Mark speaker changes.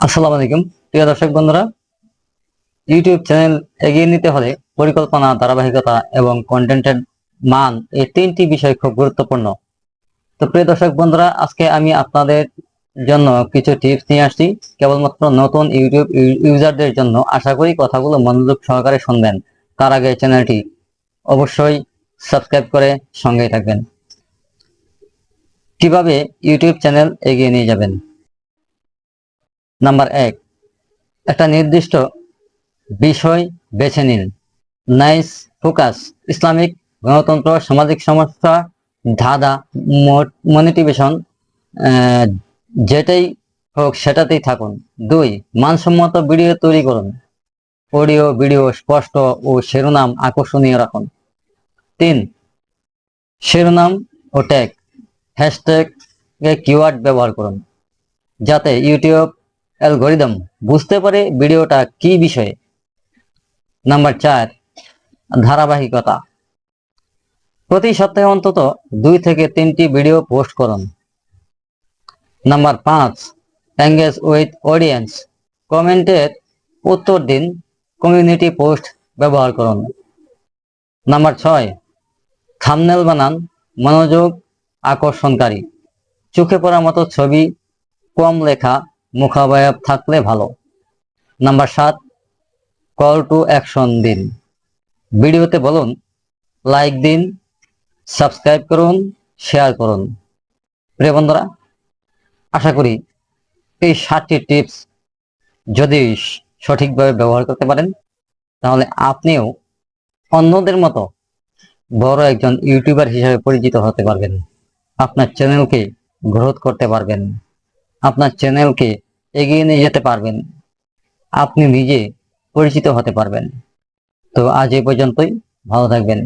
Speaker 1: আসসালামু আলাইকুম। প্রিয় দর্শক বন্ধুরা ইউটিউব চ্যানেল এগিয়ে নিতে হলে পরিকল্পনা, ধারাবাহিকতা এবং কন্টেন্টের মান এই তিনটি বিষয় খুব গুরুত্বপূর্ণ। তো প্রিয় দর্শক বন্ধুরা, আজকে আমি আপনাদের জন্য কিছু টিপস নিয়ে আসছি। কেবলমাত্র নতুন ইউটিউব ইউজারদের জন্য আশা করি কথাগুলো মনোযোগ সহকারে শুনবেন। তার আগে চ্যানেলটি অবশ্যই সাবস্ক্রাইব করে সঙ্গেই থাকবেন। কীভাবে ইউটিউব চ্যানেল এগিয়ে নিয়ে যাবেন? নাম্বার এক, একটা নির্দিষ্ট বিষয় বেছে নিন। নাইস, ফোকাস, ইসলামিক, গণতন্ত্র, সামাজিক সমস্যা, ধাঁধা মনিটিভেশন যেটাই হোক সেটাতেই থাকুন। দুই, মানসম্মত ভিডিও তৈরি করুন। অডিও, ভিডিও স্পষ্ট ও শিরোনাম আকর্ষণীয় রাখুন। তিন, শিরোনাম ও ট্যাগ হ্যাশট্যাগ কিওয়ার্ড ব্যবহার করুন। যাতে ইউটিউব অ্যালগোরিদম। বুঝতে পারে ভিডিওটা কি বিষয়ে? নাম্বার চার, ধারাবাহিকতা। প্রতি সপ্তাহে অন্তত দুই থেকে তিনটি ভিডিও পোস্ট করুন। নাম্বার পাঁচ, এঙ্গেজ উইথ অডিয়েন্স। কমেন্টের উত্তর দিন, কমিউনিটি পোস্ট ব্যবহার করুন। নাম্বার ছয়, থামনেল বানান, মনোযোগ আকর্ষণকারী। চোখে পড়ার মতো ছবি, কম লেখা মুখাবয়ব থাকলে ভালো। নাম্বার সাত, কল টু অ্যাকশন দিন। ভিডিওতে বলুন, লাইক দিন, সাবস্ক্রাইব করুন, শেয়ার করুন। প্রিয় বন্ধুরা, আশা করি এই সাতটি টিপস যদি সঠিকভাবে ব্যবহার করতে পারেন, তাহলে আপনিও অন্যদের মতো বড় একজন ইউটিউবার হিসেবে পরিচিত হতে পারবেন। আপনার চ্যানেলকে গ্রোথ করতে পারবেন। আপনার চ্যানেলকে এগিয়ে নিয়ে যেতে পারবেন। আপনি নিজে পরিচিত হতে পারবেন। তো আজ এ পর্যন্তই। ভালো থাকবেন।